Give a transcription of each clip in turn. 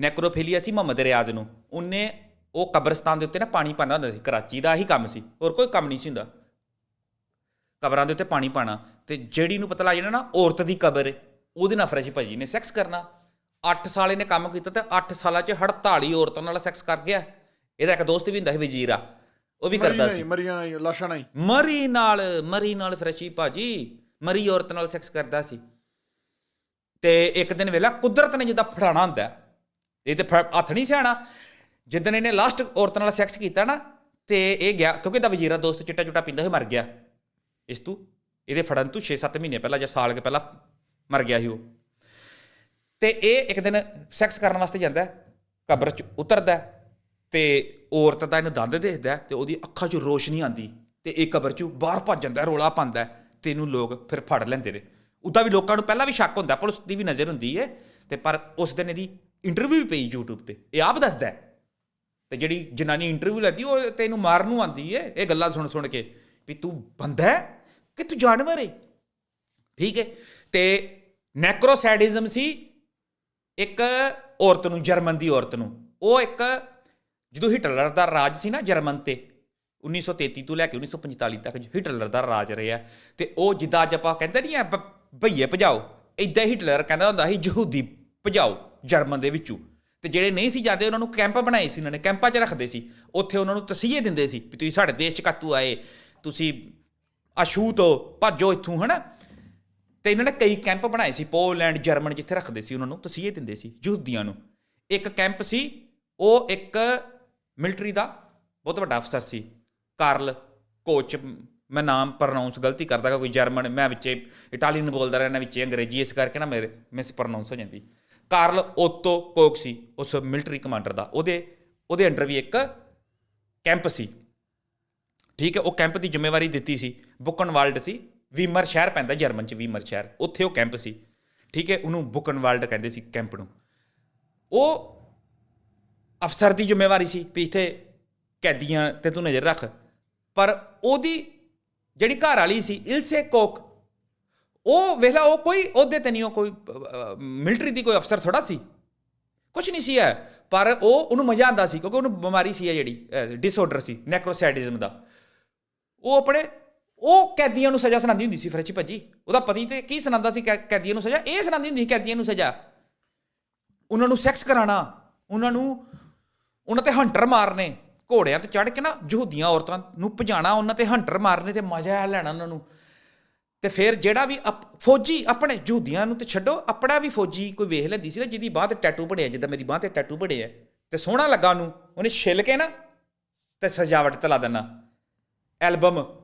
ਨੈਕਰੋਫੀਲੀਆ ਸੀ ਮੁਹੰਮਦ ਰਿਆਜ਼ ਨੂੰ। ਉਹਨੇ ਉਹ ਕਬਰਸਤਾਨ ਦੇ ਉੱਤੇ ਨਾ ਪਾਣੀ ਪਾਉਂਦਾ ਹੁੰਦਾ ਸੀ ਕਰਾਚੀ ਦਾ ਹੀ ਕੰਮ ਸੀ। ਹੋਰ ਕੋਈ ਕੰਮ ਨਹੀਂ ਸੀ ਹੁੰਦਾ। ਕਬਰਾਂ ਦੇ ਉੱਤੇ ਪਾਣੀ ਪਾਣਾ। ਤੇ ਜਿਹੜੀ ਨੂੰ ਪਤਾ ਲੱਗ ਜਾਣਾ ਨਾ ਔਰਤ ਦੀ ਕਬਰ ਹੈ ਉਹਦੇ ਨਾਲ ਫਰੈਸ਼ੀ ਭਾਜੀ ਨੇ ਸੈਕਸ ਕਰਨਾ। 8 ਸਾਲ ਇਹਨੇ ਕੰਮ ਕੀਤਾ ਤੇ 8 ਸਾਲਾਂ 'ਚ 48 ਔਰਤਾਂ ਨਾਲ ਸੈਕਸ ਕਰ ਗਿਆ। ਇਹਦਾ ਇੱਕ ਦੋਸਤ ਵੀ ਹੁੰਦਾ ਸੀ ਵਜ਼ੀਰਾ ਉਹ ਵੀ ਕਰਦਾ ਸੀ। ਮਰੀਆਂ ਨਹੀਂ ਲਾਸ਼ਾਂ ਨਹੀਂ ਮਰੀ ਨਾਲ ਮਰੀ ਨਾਲ ਫਰੈਸ਼ੀ ਭਾਜੀ। ਮਰੀ ਔਰਤ ਨਾਲ ਸੈਕਸ ਕਰਦਾ ਸੀ। ਤੇ ਇੱਕ ਦਿਨ ਵੇਲਾ ਕੁਦਰਤ ਨੇ ਜਿੱਦਾਂ ਫੜਾਣਾ ਹੁੰਦਾ। ਇਹ ਤੇ ਫੜ- ਹੱਥ ਨਹੀਂ ਸਿਆਣਾ। ਜਿੱਦਣ ਇਹਨੇ ਲਾਸਟ ਔਰਤ ਨਾਲ ਸੈਕਸ ਕੀਤਾ ਨਾ ਤੇ ਇਹ ਗਿਆ ਕਿਉਂਕਿ ਇਹਦਾ ਵਜ਼ੀਰਾ ਦੋਸਤ ਚਿੱਟਾ ਚੁੱਟਾ ਪੀਂਦਾ ਸੀ ਮਰ ਗਿਆ। ਇਸ ਤੂੰ ਇਹਦੇ ਫੜਨ ਤੋਂ 6-7 ਮਹੀਨੇ ਪਹਿਲਾਂ ਜਾਂ ਸਾਲ ਕੇ ਪਹਿਲਾਂ ਮਰ ਗਿਆ ਸੀ ਉਹ। ਤੇ ਇਹ ਇੱਕ ਦਿਨ ਸੈਕਸ ਕਰਨ ਵਾਸਤੇ ਜਾਂਦਾ ਕਬਰ ਚ ਉਤਰਦਾ ਹੈ ਤੇ ਔਰਤ ਦਾ ਇਹਨੂੰ ਦੰਦ ਦੇਖਦਾ ਹੈ ਤੇ ਉਹਦੀ ਅੱਖਾਂ 'ਚ ਰੋਸ਼ਨੀ ਆਂਦੀ ਤੇ ਇਹ ਕਬਰ 'ਚੋਂ ਬਾਹਰ ਭੱਜ ਜਾਂਦਾ ਹੈ, ਰੋਲਾ ਪਾਉਂਦਾ ਹੈ ਤੇ ਇਹਨੂੰ ਲੋਕ ਫਿਰ ਫੜ ਲੈਂਦੇ ਨੇ। ਉਦਾਂ ਵੀ ਲੋਕਾਂ ਨੂੰ ਪਹਿਲਾਂ ਵੀ ਸ਼ੱਕ ਹੁੰਦਾ ਪੁਲਿਸ ਦੀ ਵੀ ਨਜ਼ਰ ਹੁੰਦੀ ਹੈ ਤੇ ਪਰ ਉਸ ਦਿਨ ਇਹਦੀ ਇੰਟਰਵਿਊ ਪਈ YouTube ਤੇ। ਇਹ ਆਪ ਦੱਸਦਾ ਹੈ। ਤੇ ਜਿਹੜੀ ਜਨਾਨੀ ਇੰਟਰਵਿਊ ਲੈਂਦੀ, ਉਹ ਤੈਨੂੰ ਮਾਰਨ ਨੂੰ ਆਂਦੀ ਏ। ਇਹ ਗੱਲਾਂ ਸੁਣ ਸੁਣ ਕੇ ਵੀ ਤੂੰ ਬੰਦਾ ਹੈ? ਕਿ ਤੂੰ ਜਾਨਵਰ ਏ? ਠੀਕ ਹੈ ਤੇ ਨੈਕਰੋਸੈਡਿਜ਼ਮ ਸੀ ਇੱਕ ਔਰਤ ਨੂੰ, ਜਰਮਨ ਦੀ ਔਰਤ ਨੂੰ। ਉਹ ਇੱਕ, ਜਦੋਂ ਹਿਟਲਰ ਦਾ ਰਾਜ ਸੀ ਨਾ ਜਰਮਨ ਤੇ 1933 ਤੋਂ ਲੈ ਕੇ 1945 ਤੱਕ ਹਿਟਲਰ ਦਾ ਰਾਜ ਰਿਹਾ। ਤੇ ਉਹ ਜਿੱਦਾਂ ਅੱਜ ਆਪਾਂ ਕਹਿੰਦੇ ਨਹੀਂ ਆ ਭਈਏ ਭਜਾਓ। ਇਦਾਂ ਹਿਟਲਰ ਕਹਿੰਦਾ ਹੁੰਦਾ ਸੀ ਯਹੂਦੀ ਭਜਾਓ। ਜਰਮਨ ਦੇ ਵਿੱਚੋਂ। ਤੇ ਜਿਹੜੇ ਨਹੀਂ ਸੀ ਜਾਂਦੇ, ਉਹਨਾਂ ਨੂੰ ਕੈਂਪ ਬਣਾਏ ਸੀ ਇਹਨਾਂ ਨੇ ਕੈਂਪਾਂ 'ਚ ਰੱਖਦੇ ਸੀ। ਉੱਥੇ ਉਹਨਾਂ ਨੂੰ ਤਸੀਹੇ ਦਿੰਦੇ ਸੀ ਵੀ ਤੁਸੀਂ ਸਾਡੇ ਦੇਸ਼ 'ਚ ਕਾਤੂ ਆਏ, ਤੁਸੀਂ ਅਸ਼ੂਤ ਹੋ, ਭੱਜੋ ਇੱਥੋਂ, ਹਨਾ? ਤੇ ਇਹਨਾਂ ਨੇ ਕਈ ਕੈਂਪ ਬਣਾਏ ਸੀ, ਪੋਲੈਂਡ, ਜਰਮਨ ਜਿੱਥੇ ਰੱਖਦੇ ਸੀ, ਉਹਨਾਂ ਨੂੰ ਤਸੀਹੇ ਦਿੰਦੇ ਸੀ, ਯਹੂਦੀਆਂ ਨੂੰ। ਇੱਕ ਕੈਂਪ ਸੀ, ਉਹ ਇੱਕ ਮਿਲਟਰੀ ਦਾ, ਬਹੁਤ ਵੱਡਾ ਅਫਸਰ ਸੀ। ਕਾਰਲ ਕੋਚ, ਮੈਂ ਨਾਮ ਪ੍ਰੋਨਾਂਸ ਗਲਤੀ ਕਰਦਾ ਕੋਈ ਜਰਮਨ, ਮੈਂ ਵਿੱਚੇ ਇਟਾਲੀਅਨ ਬੋਲਦਾ ਰਹਿਣਾ ਵਿੱਚੇ ਅੰਗਰੇਜ਼ੀ, ਇਸ ਕਰਕੇ ਨਾ ਮੇਰੇ ਮਿਸ ਪ੍ਰੋਨਾਂਸ ਹੋ ਜਾਂਦੀ। ਕਾਰਲ ਓਤੋ ਕੋਕ ਸੀ, ਉਸ ਮਿਲਟਰੀ ਕਮਾਂਡਰ ਦਾ। ਉਹਦੇ ਉਹਦੇ ਅੰਡਰ ਵੀ ਇੱਕ ਕੈਂਪ ਸੀ। ਠੀਕ ਹੈ, ਉਹ ਕੈਂਪ ਦੀ ਜ਼ਿੰਮੇਵਾਰੀ ਦਿੱਤੀ ਸੀ। ਬੁਕਨਵਾਲਡ ਸੀ, ਵੀਮਰ ਸ਼ਹਿਰ ਪੈਂਦਾ ਜਰਮਨ ਚ, ਵੀਮਰ ਸ਼ਹਿਰ। ਉੱਥੇ ਉਹ ਕੈਂਪ ਸੀ। ਠੀਕ ਹੈ, ਉਹਨੂੰ ਬੁਕਨਵਾਲਡ ਕਹਿੰਦੇ ਸੀ ਕੈਂਪ ਨੂੰ। ਉਹ ਅਫਸਰ ਦੀ ਜ਼ਿੰਮੇਵਾਰੀ ਸੀ ਵੀ ਇੱਥੇ ਕੈਦੀਆਂ ਤੇ ਤੂੰ ਨਜ਼ਰ ਰੱਖ। ਪਰ ਉਹਦੀ ਜਿਹੜੀ ਘਰ ਵਾਲੀ ਸੀ, ਇਲਸੇ ਕੋਕ ਉਹ ਵੇਖਲਾ ਉਹ ਕੋਈ ਉਹਦੇ ਤੇ ਨਹੀਂ ਉਹ ਕੋਈ ਮਿਲਟਰੀ ਦੀ ਕੋਈ ਅਫਸਰ ਥੋੜਾ ਸੀ ਕੁਝ ਨਹੀਂ ਸੀ ਹੈ ਪਰ ਉਹ ਉਹਨੂੰ ਮਜ਼ਾ ਆਂਦਾ ਸੀ ਕਿਉਂਕਿ ਉਹਨੂੰ ਬਿਮਾਰੀ ਸੀ ਹੈ ਜਿਹੜੀ ਡਿਸਆਰਡਰ ਸੀ ਨੈਕਰੋਸੈਡਿਜ਼ਮ ਦਾ ਉਹ ਆਪਣੇ ਉਹ ਕੈਦੀਆਂ ਨੂੰ ਸਜ਼ਾ ਸੁਣਾਉਂਦੀ ਹੁੰਦੀ ਸੀ ਫਰੈਚੀ ਭੱਜੀ ਉਹਦਾ ਪਤੀ ਤੇ ਕੀ ਸੁਣਾਉਂਦਾ ਸੀ ਕੈ- ਕੈਦੀਆਂ ਨੂੰ ਸਜ਼ਾ ਇਹ ਸੁਣਾਉਂਦੀ ਹੁੰਦੀ ਸੀ ਕੈਦੀਆਂ ਨੂੰ ਸਜ਼ਾ ਉਹਨਾਂ ਨੂੰ ਸੈਕਸ ਕਰਾਉਣਾ ਉਹਨਾਂ ਨੂੰ ਉਹਨਾਂ ਤੇ ਹੰਟਰ ਮਾਰਨੇ ਘੋੜਿਆਂ ਤੇ ਚੜ੍ਹ ਕੇ ਨਾ ਯਹੂਦੀਆਂ ਔਰਤਾਂ ਨੂੰ ਭਜਾਣਾ ਉਹਨਾਂ ਤੇ ਹੰਟਰ ਮਾਰਨੇ ਤੇ ਮਜ਼ਾ ਲੈਣਾ ਉਹਨਾਂ ਨੂੰ ਤੇ ਫਿਰ ਜਿਹੜਾ ਵੀ ਫੌਜੀ ਆਪਣੇ ਯਹੂਦੀਆਂ ਨੂੰ ਤੇ ਛੱਡੋ ਆਪਣਾ ਵੀ ਫੌਜੀ ਕੋਈ ਵੇਖ ਲੈਂਦੀ ਸੀ ਨਾ ਜਿਹਦੀ ਬਾਹ ਤੇ ਟੈਟੂ ਬਣਿਆ ਜਿੱਦਾਂ ਮੇਰੀ ਬਾਹ ਤੇ ਟੈਟੂ ਬਣਿਆ ਤੇ ਸੋਹਣਾ ਲੱਗਾ ਉਹਨੂੰ ਉਹਨੇ ਛਿੱਲ ਕੇ ਨਾ ਤੇ ਸਜਾਵਟ ਤੇ ਲਾ ਦੇਣਾ। ਐਲਬਮ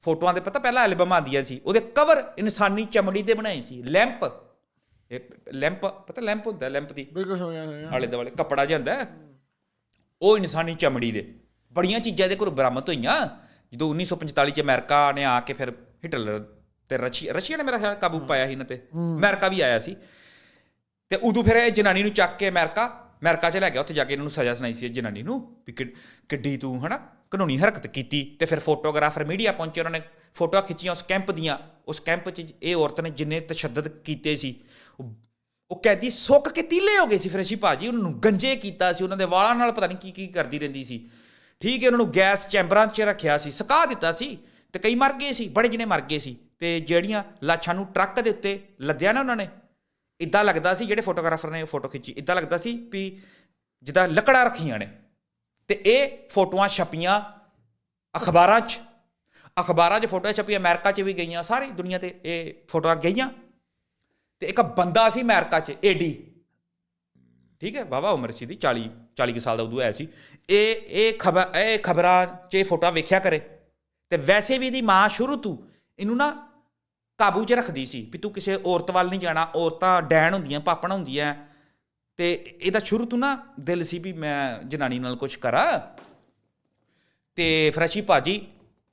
ਫੋਟੋਆਂ ਦੇ ਪਤਾ ਪਹਿਲਾਂ ਐਲਬਮ ਆਉਂਦੀਆਂ ਸੀ ਉਹਦੇ ਕਵਰ ਇਨਸਾਨੀ ਚਮੜੀ ਦੇ ਬਣਾਏ ਸੀ ਲੈਂਪ। ਇਹ ਲੈਂਪ ਪਤਾ ਲੈਂਪ ਹੁੰਦਾ ਲੈਂਪ ਦੀ? ਬਿਲਕੁਲ ਹੋਇਆ ਹੋਇਆ ਆਲੇ ਦੁਆਲੇ ਕੱਪੜਾ ਜਿਹਾ ਹੁੰਦਾ। ਉਹ ਇਨਸਾਨੀ ਚਮੜੀ ਦੇ। ਬੜੀਆਂ ਚੀਜ਼ਾਂ ਦੇ ਕੋਲ ਬਰਾਮਦ ਹੋਈਆਂ। ਜਦੋਂ 1945 ਚ ਅਮਰੀਕਾ ਨੇ ਆ ਕੇ ਫਿਰ ਹਿਟਲਰ ਤੇ ਰਸ਼ੀਆ ਰਸ਼ੀਆ ਨੇ ਮੇਰਾ ਖਿਆਲ ਕਾਬੂ ਪਾਇਆ ਸੀ ਇਹਨਾਂ ਤੇ। ਅਮਰੀਕਾ ਵੀ ਆਇਆ ਸੀ। ਤੇ ਉਦੋਂ ਫਿਰ ਇਹ ਜਨਾਨੀ ਨੂੰ ਚੱਕ ਕੇ ਅਮਰੀਕਾ ਅਮਰੀਕਾ 'ਚ ਲੈ ਗਿਆ ਉੱਥੇ ਜਾ ਕੇ ਇਹਨਾਂ ਨੂੰ ਸਜ਼ਾ ਸੁਣਾਈ ਸੀ ਇਹ ਜਨਾਨੀ ਨੂੰ ਵੀ ਕਿ- ਕਿੱਡੀ ਤੂੰ ਹਨਾ? ਕਾਨੂੰਨੀ ਹਰਕਤ ਕੀਤੀ। ਤੇ ਫਿਰ ਫੋਟੋਗ੍ਰਾਫਰ ਮੀਡੀਆ ਪਹੁੰਚੇ ਉਹਨਾਂ ਨੇ ਫੋਟੋਆਂ ਖਿੱਚੀਆਂ ਉਸ ਕੈਂਪ ਦੀਆਂ। ਉਸ ਕੈਂਪ 'ਚ ਇਹ ਔਰਤ ਨੇ ਜਿੰਨੇ ਤਸ਼ੱਦਦ ਕੀਤੇ ਸੀ ਉਹ ਕੈਦੀ ਸੁੱਕ ਕੇ ਤੀਲੇ ਹੋ ਗਏ ਸੀ ਫਰੈਸ਼ੀ ਭਾਜੀ ਉਹਨਾਂ ਨੂੰ ਗੰਜੇ ਕੀਤਾ ਸੀ ਉਹਨਾਂ ਦੇ ਵਾਲਾਂ ਨਾਲ ਪਤਾ ਨਹੀਂ ਕੀ ਕੀ ਕਰਦੀ ਰਹਿੰਦੀ ਸੀ। ਠੀਕ ਹੈ ਉਹਨਾਂ ਨੂੰ ਗੈਸ ਚੈਂਬਰਾਂ 'ਚ ਰੱਖਿਆ ਸੀ ਸੁਕਾ ਦਿੱਤਾ ਸੀ ਤੇ ਕਈ ਮਰ ਗਏ ਸੀ ਬੜੇ ਜਿਹਨੇ ਮਰ ਗਏ ਸੀ। ਤੇ ਜਿਹੜੀਆਂ ਲਾਸ਼ਾਂ ਨੂੰ ਟਰੱਕ ਦੇ ਉੱਤੇ ਲੱਦਿਆ ਨਾ ਉਹਨਾਂ ਨੇ ਇਦਾਂ ਲੱਗਦਾ ਸੀ ਜਿਹੜੇ ਫੋਟੋਗ੍ਰਾਫਰ ਨੇ ਫੋਟੋ ਖਿੱਚੀ ਇਦਾਂ ਲੱਗਦਾ ਸੀ ਵੀ ਜਿੱਦਾਂ ਲੱਕੜਾਂ ਰੱਖੀਆਂ ਨੇ। ਤੇ ਇਹ ਫੋਟੋਆਂ ਛਪੀਆਂ ਅਖਬਾਰਾਂ 'ਚ ਅਖਬਾਰਾਂ 'ਚ ਫੋਟੋਆਂ ਛਪੀਆਂ, ਅਮਰੀਕਾ 'ਚ ਵੀ ਗਈਆਂ, ਸਾਰੀ ਦੁਨੀਆ ਤੇ ਇਹ ਫੋਟੋਆਂ ਗਈਆਂ। ਤੇ ਇੱਕ ਬੰਦਾ ਸੀ ਅਮਰੀਕਾ 'ਚ, ਏਡੀ। ਠੀਕ ਹੈ ਬਾਬਾ ਉਮਰ ਸੀ ਦੀ 40 40 ਕੁ ਸਾਲ ਦਾ ਉਦੋਂ ਆਇਆ ਸੀ। ਇਹ ਇਹ ਖਬਰ, ਇਹ ਖਬਰਾਂ 'ਚ ਇਹ ਫੋਟੋਆਂ ਵੇਖਿਆ ਕਰੇ। ਤੇ ਵੈਸੇ ਵੀ ਇਹਦੀ ਮਾਂ ਸ਼ੁਰੂ ਤੋਂ ਇਹਨੂੰ ਨਾ ਕਾਬੂ 'ਚ ਰੱਖਦੀ ਸੀ ਵੀ ਤੂੰ ਕਿਸੇ ਔਰਤ ਵੱਲ ਨਹੀਂ ਜਾਣਾ, ਔਰਤਾਂ ਡੈਣ ਹੁੰਦੀਆਂ, ਪਾਪਣ ਹੁੰਦੀਆਂ। ਤੇ ਇਹਦਾ ਸ਼ੁਰੂ ਤੋਂ ਨਾ ਦਿਲ ਸੀ ਵੀ ਮੈਂ ਜਨਾਨੀ ਨਾਲ ਕੁਝ ਕਰਾਂ। ਤੇ ਫਰੈਸ਼ੀ ਭਾਜੀ,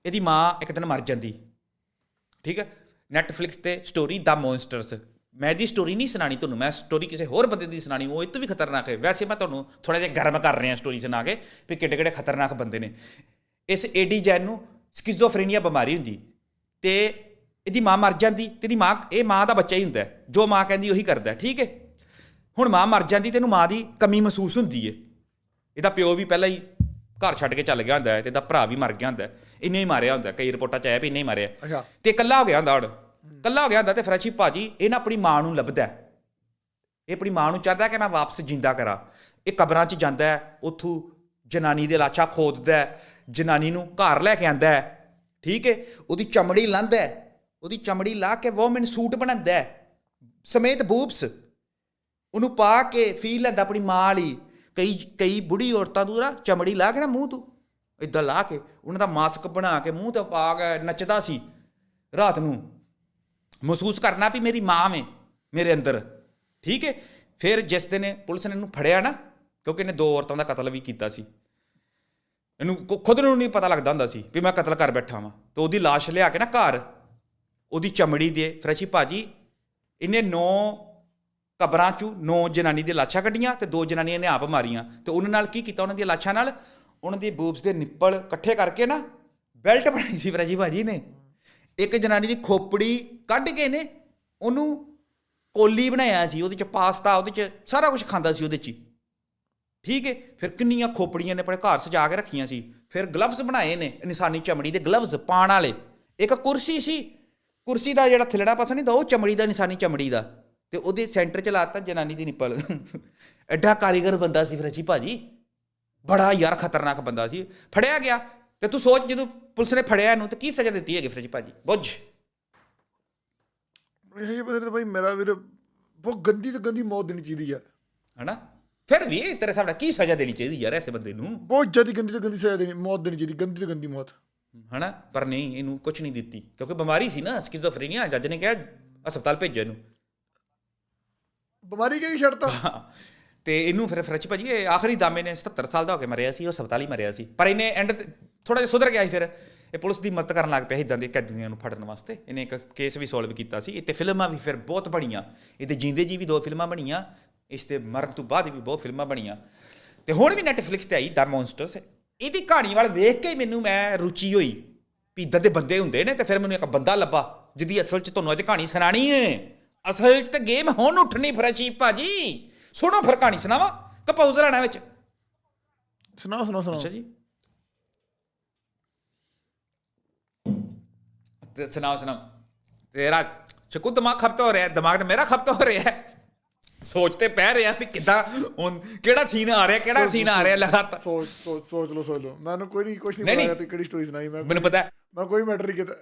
ਇਹਦੀ ਮਾਂ ਇੱਕ ਦਿਨ ਮਰ ਜਾਂਦੀ। ਠੀਕ ਹੈ? ਨੈਟਫਲਿਕਸ ਤੇ ਸਟੋਰੀ ਦਾ ਮੌਨਸਟਰਸ ਮੈਂ ਇਹਦੀ ਸਟੋਰੀ ਨਹੀਂ ਸੁਣਾਣੀ ਤੁਹਾਨੂੰ, ਮੈਂ ਸਟੋਰੀ ਕਿਸੇ ਹੋਰ ਬੰਦੇ ਦੀ ਸੁਣਾਣੀ ਉਹ ਇਹ ਤੋਂ ਵੀ ਖਤਰਨਾਕ ਹੈ। ਵੈਸੇ ਮੈਂ ਤੁਹਾਨੂੰ ਥੋੜਾ ਜਿਹਾ ਗਰਮ ਕਰ ਰਿਹਾ ਸਟੋਰੀ ਸੁਣਾ ਕੇ ਵੀ ਕਿੱਡੇ ਕਿੱਡੇ ਖਤਰਨਾਕ ਬੰਦੇ ਨੇ। ਇਸ ਏਡੀ ਜੈਨ ਨੂੰ ਸਕਿਜ਼ੋਫਰੇਨੀਆ ਬਿਮਾਰੀ ਹੁੰਦੀ। ਤੇ ਇਹਦੀ ਮਾਂ ਮਰ ਜਾਂਦੀ ਤੇ ਇਹਦੀ ਮਾਂ ਇਹ ਮਾਂ ਦਾ ਬੱਚਾ ਹੀ ਹੁੰਦਾ ਹੈ। ਜੋ ਮਾਂ ਕਹਿੰਦੀ ਉਹੀ ਕਰਦਾ ਹੈ, ਠੀਕ ਹੈ ਹੁਣ ਮਾਂ ਮਰ ਜਾਂਦੀ ਤੈਨੂੰ ਮਾਂ ਦੀ ਕਮੀ ਮਹਿਸੂਸ ਹੁੰਦੀ ਏ ਇਹਦਾ ਪਿਓ ਵੀ ਪਹਿਲਾਂ ਹੀ ਘਰ ਛੱਡ ਕੇ ਚੱਲ ਗਿਆ ਹੁੰਦਾ ਹੈ ਤੇ ਇਹਦਾ ਭਰਾ ਵੀ ਮਰ ਗਿਆ ਹੁੰਦਾ ਹੈ। ਇੰਨੇ ਹੀ ਮਾਰਿਆ ਹੁੰਦਾ ਹੈ। ਕਈ ਰਿਪੋਰਟਾਂ 'ਚ ਆਇਆ ਵੀ ਇੰਨੇ ਹੀ ਮਾਰਿਆ ਤੇ ਇਕੱਲਾ ਹੋ ਗਿਆ ਹੁੰਦਾ ਹੁਣ ਇਕੱਲਾ ਹੋ ਗਿਆ ਹੁੰਦਾ ਤੇ ਫਰੈਸ਼ੀ ਭਾਜੀ ਇਹ ਨਾ ਆਪਣੀ ਮਾਂ ਨੂੰ ਲੱਭਦਾ ਹੈ। ਇਹ ਆਪਣੀ ਮਾਂ ਨੂੰ ਚਾਹਦਾ ਕਿ ਮੈਂ ਵਾਪਸ ਜਿੰਦਾ ਕਰਾਂ ਇਹ ਕਬਰਾਂ 'ਚ ਜਾਂਦਾ ਹੈ ਉੱਥੋਂ ਜਨਾਨੀ ਦੇ ਲਾਚਾ ਖੋਦਦਾ ਹੈ ਜਨਾਨੀ ਨੂੰ ਘਰ ਲੈ ਕੇ ਆਂਦਾ ਹੈ ਠੀਕ ਹੈ ਉਹਦੀ ਚਮੜੀ ਲਾਂਦਾ ਹੈ ਉਹਦੀ ਚਮੜੀ ਲਾ ਕੇ ਵੋਮਨ ਸੂਟ ਬਣਾਉਂਦਾ ਹੈ। ਸਮੇਤ ਬੂਬਸ ਉਹਨੂੰ ਪਾ ਕੇ ਫੀਲ ਲੈਂਦਾ ਆਪਣੀ ਮਾਂ ਵਾਲੀ। ਕਈ ਕਈ ਬੁੜੀ ਔਰਤਾਂ ਨੂੰ ਨਾ ਚਮੜੀ ਲਾ ਕੇ ਨਾ ਮੂੰਹ ਤੋਂ ਇਦਾਂ ਲਾ ਕੇ, ਉਹਨਾਂ ਦਾ ਮਾਸਕ ਬਣਾ ਕੇ ਮੂੰਹ ਤੇ ਪਾ ਕੇ ਨੱਚਦਾ ਸੀ। ਰਾਤ ਨੂੰ ਮਹਿਸੂਸ ਕਰਨਾ ਵੀ ਮੇਰੀ ਮਾਂ ਵੇ, ਮੇਰੇ ਅੰਦਰ। ਠੀਕ ਹੈ? ਫਿਰ ਜਿਸ ਦਿਨ ਪੁਲਿਸ ਨੇ ਇਹਨੂੰ ਫੜਿਆ ਨਾ, ਕਿਉਂਕਿ ਇਹਨੇ ਦੋ ਔਰਤਾਂ ਦਾ ਕਤਲ ਵੀ ਕੀਤਾ ਸੀ। ਇਹਨੂੰ ਖੁਦ ਨੂੰ ਨਹੀਂ ਪਤਾ ਲੱਗਦਾ ਹੁੰਦਾ ਸੀ ਵੀ ਮੈਂ ਕਤਲ ਕਰ ਬੈਠਾ ਵਾਂ। ਤੇ ਉਹਦੀ ਲਾਸ਼ ਲਿਆ ਕੇ ਨਾ ਘਰ। ਉਹਦੀ ਚਮੜੀ ਦੇ ਫਰੈਸ਼ੀ ਭਾਜੀ, ਇਹਨੇ ਨੌ ਕਬਰਾਂ ਚੋਂ ਨੌ ਜਨਾਨੀ ਦੀਆਂ ਲਾਸ਼ਾਂ ਕੱਢੀਆਂ ਤੇ ਦੋ ਜਨਾਨੀਆਂ ਨੇ ਆਪ ਮਾਰੀਆਂ। ਤੇ ਉਹਨਾਂ ਨਾਲ ਕੀ ਕੀਤਾ ਉਹਨਾਂ ਦੀਆਂ ਲਾਸ਼ਾਂ ਨਾਲ? ਉਹਨਾਂ ਦੀ ਬੂਬਸ ਦੇ ਨਿੱਪਲ ਇਕੱਠੇ ਕਰਕੇ ਨਾ ਬੈਲਟ ਬਣਾਈ ਸੀ ਫਰੈਸ਼ੀ ਭਾਜੀ ਨੇ। ਇੱਕ ਜਨਾਨੀ ਦੀ ਖੋਪੜੀ ਕੱਢ ਕੇ ਨੇ ਉਹਨੂੰ ਕੋਲੀ ਬਣਾਇਆ ਸੀ, ਉਹਦੇ ਚ ਪਾਸਤਾ, ਉਹਦੇ ਚ ਸਾਰਾ ਕੁਝ ਖਾਂਦਾ ਸੀ ਉਹਦੇ ਚ ਹੀ। ਠੀਕ ਹੈ, ਫਿਰ ਕਿੰਨੀਆਂ ਖੋਪੜੀਆਂ ਨੇ ਆਪਣੇ ਘਰ ਸਜਾ ਕੇ ਰੱਖੀਆਂ ਸੀ। ਫਿਰ ਗਲਵਜ਼ ਬਣਾਏ ਨੇ, ਇਨਸਾਨੀ ਚਮੜੀ ਦੇ ਗਲਵਜ਼ ਪਾਣ ਵਾਲੇ। ਇੱਕ ਕੁਰਸੀ ਸੀ ਕੁਰਸੀ ਦਾ ਜਿਹੜਾ ਥੱਲੜਾ ਪਾਸਾ ਨਹੀਂ ਦਾ ਉਹ ਚਮੜੀ ਦਾ ਇਨਸਾਨੀ ਚਮੜੀ ਦਾ। ਤੇ ਉਹਦੇ ਸੈਂਟਰ ਚ ਲਾਤਾ ਜਨਾਨੀ ਦੀ ਨਿੱਪਲ। ਐਡਾ ਕਾਰੀਗਰ ਬੰਦਾ ਸੀ ਫਰਜੀ ਭਾਜੀ। ਬੜਾ ਯਾਰ ਖਤਰਨਾਕ ਬੰਦਾ ਸੀ। ਫੜਿਆ ਗਿਆ। ਤੇ ਤੂੰ ਸੋਚ ਜਦੋਂ ਪੁਲਿਸ ਨੇ ਫੜਿਆ ਇਹਨੂੰ ਤੇ ਕੀ ਸਜ਼ਾ ਦਿੱਤੀ ਹੈਗੀ ਫਰਜੀ ਭਾਜੀ? ਬੁੱਝ। ਇਹ ਬੰਦੇ ਤਾਂ ਭਾਈ ਮੇਰਾ ਵੀਰ ਬਹੁਤ ਗੰਦੀ ਤੋਂ ਗੰਦੀ ਮੌਤ ਦੇਣੀ ਚਾਹੀਦੀ ਯਾਰ ਹਨਾ? ਫਿਰ ਵੀ ਤੇਰੇ ਸਾਹਮਣੇ ਕੀ ਸਜ਼ਾ ਦੇਣੀ ਚਾਹੀਦੀ ਯਾਰ ਐਸੇ ਬੰਦੇ ਨੂੰ? ਬਹੁਤ ਜ਼ਿਆਦਾ ਗੰਦੀ ਤੋਂ ਗੰਦੀ ਸਜ਼ਾ ਦੇਣੀ ਮੌਤ ਦੇਣੀ ਚਾਹੀਦੀ ਗੰਦੀ ਤੋਂ ਗੰਦੀ ਮੌਤ। ਹਨਾ? ਪਰ ਨਹੀਂ ਇਹਨੂੰ ਕੁਝ ਨਹੀਂ ਦਿੱਤੀ। ਕਿਉਂਕਿ ਬਿਮਾਰੀ ਸੀ ਨਾ ਸਕਿਜ਼ੋਫਰੇਨੀਆ ਜੱਜ ਨੇ ਕਿਹਾ ਹਸਪਤਾਲ ਭੇਜੋ ਇਹਨੂੰ। ਬਿਮਾਰੀ ਕਿਹੜੀ ਛੱਡਤਾ। ਤੇ ਇਹਨੂੰ ਫਿਰ ਫਰਚ ਭਾਜੀ ਇਹ ਆਖਰੀ ਦਾਮੇ ਨੇ 77 ਸਾਲ ਦਾ ਹੋ ਕੇ ਮਰਿਆ ਸੀ ਉਹ ਹਸਪਤਾਲ ਹੀ ਮਰਿਆ ਸੀ। ਪਰ ਇਹਨੇ ਐਂਡ ਥੋੜਾ ਜਿਹਾ ਸੁਧਰ ਗਿਆ ਸੀ ਫਿਰ। ਇਹ ਪੁਲਿਸ ਦੀ ਮਦਦ ਕਰਨ ਲੱਗ ਪਿਆ ਇਦਾਂ ਦੇ ਕੈਦੀਆਂ ਨੂੰ ਫੜਨ ਵਾਸਤੇ। ਇਹਨੇ ਇੱਕ ਕੇਸ ਵੀ ਸੋਲਵ ਕੀਤਾ ਸੀ। ਤੇ ਫਿਲਮਾਂ ਵੀ ਫਿਰ ਬਹੁਤ ਬਣੀਆਂ। ਇਹਦੇ ਜਿੰਦੇ ਜੀ ਵੀ ਦੋ ਫਿਲਮਾਂ ਬਣੀਆਂ। ਇਸ ਤੇ ਮਰਨ ਤੋਂ ਬਾਅਦ ਵੀ ਬਹੁਤ ਫਿਲਮਾਂ ਬਣੀਆਂ। ਤੇ ਹੁਣ ਵੀ ਨੈਟਫਲਿਕਸ ਤੇ ਆਈ ਦਾ ਮੌਨਸਟਰਸ ਇਹਦੀ ਕਹਾਣੀ ਵੱਲ ਵੇਖ ਕੇ ਹੀ ਮੈਨੂੰ ਮੈਂ ਰੁਚੀ ਹੋਈ ਵੀ ਇੱਦਾਂ ਦੇ ਬੰਦੇ ਹੁੰਦੇ ਨੇ ਤੇ ਫਿਰ ਮੈਨੂੰ ਇੱਕ ਬੰਦਾ ਲੱਭਾ ਜਿਹਦੀ ਅਸਲ 'ਚ ਤੁਹਾਨੂੰ ਅੱਜ ਕਹਾਣੀ ਸੁਣਾਣੀ ਹੈ। ਅਸਲ 'ਚ ਤੇ ਗੇਮ ਹੁਣ ਉੱਠਣੀ ਫਰਚੀ ਭਾਜੀ। ਸੁਣੋ ਫਿਰ ਕਹਾਣੀ ਸੁਣਾਵਾ ਕੰਪੋਜ਼ਰ ਆਣਾ ਵਿੱਚ। ਸੁਣਾਓ ਸੁਣਾਓ ਸੁਣਾਓ। ਅੱਛਾ ਜੀ। ਤੇ ਸੁਣਾਓ ਸੁਣਾਓ। ਤੇਰਾ ਚਕੂ ਦਿਮਾਗ ਖਪਤ ਹੋ ਰਿਹਾ ਦਿਮਾਗ ਤਾਂ ਮੇਰਾ ਖਪਤ ਹੋ ਰਿਹਾ। ਹੈ ਸੋਚ ਤੇ ਪੈ ਰਿਹਾ ਵੀ ਕਿੱਦਾਂ ਹੁਣ ਕਿਹੜਾ ਸੀਨ ਆ ਰਿਹਾ ਕਿਹੜਾ ਸੀਨ ਆ ਰਿਹਾ ਲਗਾਤਾਰ। ਸੋਚ ਸੋਚ ਸੋਚ ਲਓ ਸੋਚ ਲਓ। ਮੈਨੂੰ ਕੋਈ ਨਹੀਂ ਕੁਝ ਨਹੀਂ। ਪਤਾ ਤੂੰ ਕਿਹੜੀ ਸਟੋਰੀ ਸੁਣਾਈ ਮੈਂ ਮੈਨੂੰ ਪਤਾ ਮੈਂ ਕੋਈ ਮੈਟਰ ਨਹੀਂ ਕੀਤਾ।